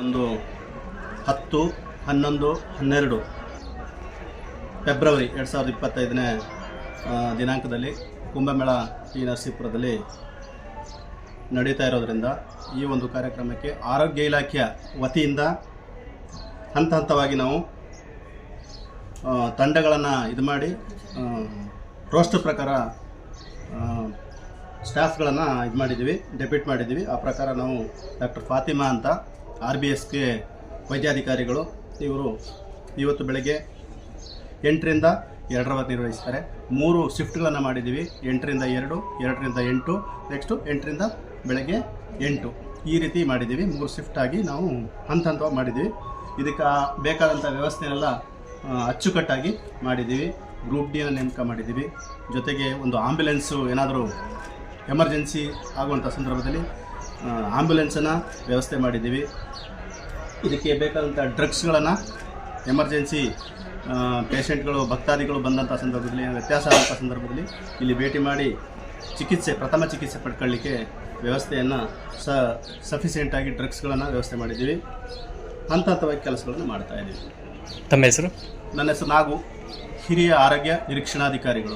ಒಂದು ಹತ್ತು, ಹನ್ನೊಂದು, ಹನ್ನೆರಡು ಫೆಬ್ರವರಿ ಎರಡು ಸಾವಿರದ ಇಪ್ಪತ್ತೈದನೇ ದಿನಾಂಕದಲ್ಲಿ ಕುಂಭಮೇಳ ಟಿ ನರಸೀಪುರದಲ್ಲಿ ನಡೀತಾ ಇರೋದರಿಂದ ಈ ಒಂದು ಕಾರ್ಯಕ್ರಮಕ್ಕೆ ಆರೋಗ್ಯ ಇಲಾಖೆಯ ವತಿಯಿಂದ ಹಂತ ಹಂತವಾಗಿ ನಾವು ತಂಡಗಳನ್ನು ಇದು ಮಾಡಿ ರೋಸ್ಟ್ ಪ್ರಕಾರ ಸ್ಟಾಫ್ಗಳನ್ನು ಇದು ಮಾಡಿದ್ದೀವಿ ಡೆಪ್ಯೂಟ್ ಮಾಡಿದ್ದೀವಿ. ಆ ಪ್ರಕಾರ ನಾವು ಡಾಕ್ಟರ್ ಫಾತಿಮಾ ಅಂತ ಆರ್ ಬಿ ಎಸ್ಗೆ ವೈದ್ಯಾಧಿಕಾರಿಗಳು ಇವರು ಇವತ್ತು ಬೆಳಗ್ಗೆ ಎಂಟರಿಂದ ಎರಡರವರೆಗೆ ನಿರ್ವಹಿಸ್ತಾರೆ. ಮೂರು ಶಿಫ್ಟ್ಗಳನ್ನು ಮಾಡಿದ್ದೀವಿ. ಎಂಟರಿಂದ ಎರಡು, ಎರಡರಿಂದ ಎಂಟು, ನೆಕ್ಸ್ಟು ಎಂಟರಿಂದ ಬೆಳಗ್ಗೆ ಎಂಟು. ಈ ರೀತಿ ಮಾಡಿದ್ದೀವಿ. ಮೂರು ಶಿಫ್ಟ್ ಆಗಿ ನಾವು ಹಂತ ಹಂತವಾಗಿ ಮಾಡಿದ್ದೀವಿ. ಇದಕ್ಕೆ ಬೇಕಾದಂಥ ವ್ಯವಸ್ಥೆನೆಲ್ಲ ಅಚ್ಚುಕಟ್ಟಾಗಿ ಮಾಡಿದ್ದೀವಿ. ಗ್ರೂಪ್ ಡಿಯನ್ನು ನೇಮಕ ಮಾಡಿದ್ದೀವಿ. ಜೊತೆಗೆ ಒಂದು ಆಂಬ್ಯುಲೆನ್ಸು ಏನಾದರೂ ಎಮರ್ಜೆನ್ಸಿ ಆಗುವಂಥ ಸಂದರ್ಭದಲ್ಲಿ ಆಂಬ್ಯುಲೆನ್ಸನ್ನು ವ್ಯವಸ್ಥೆ ಮಾಡಿದ್ದೀವಿ. ಇದಕ್ಕೆ ಬೇಕಾದಂಥ ಡ್ರಗ್ಸ್ಗಳನ್ನು ಎಮರ್ಜೆನ್ಸಿ ಪೇಷಂಟ್ಗಳು ಭಕ್ತಾದಿಗಳು ಬಂದಂಥ ಸಂದರ್ಭದಲ್ಲಿ ವ್ಯತ್ಯಾಸ ಆದಂಥ ಸಂದರ್ಭದಲ್ಲಿ ಇಲ್ಲಿ ಭೇಟಿ ಮಾಡಿ ಚಿಕಿತ್ಸೆ ಪ್ರಥಮ ಚಿಕಿತ್ಸೆ ಪಡ್ಕೊಳ್ಳಿಕ್ಕೆ ವ್ಯವಸ್ಥೆಯನ್ನು ಸ ಸಫಿಸಿಯೆಂಟಾಗಿ ಡ್ರಗ್ಸ್ಗಳನ್ನು ವ್ಯವಸ್ಥೆ ಮಾಡಿದ್ದೀವಿ. ಹಂತ ಹಂತವಾಗಿ ಕೆಲಸಗಳನ್ನು ಮಾಡ್ತಾ ಇದ್ದೀವಿ ತಮ್ಮ ಹೆಸರು? ನನ್ನ ಹೆಸರು ನಾಗು. ಹಿರಿಯ ಆರೋಗ್ಯ ನಿರೀಕ್ಷಣಾಧಿಕಾರಿಗಳು.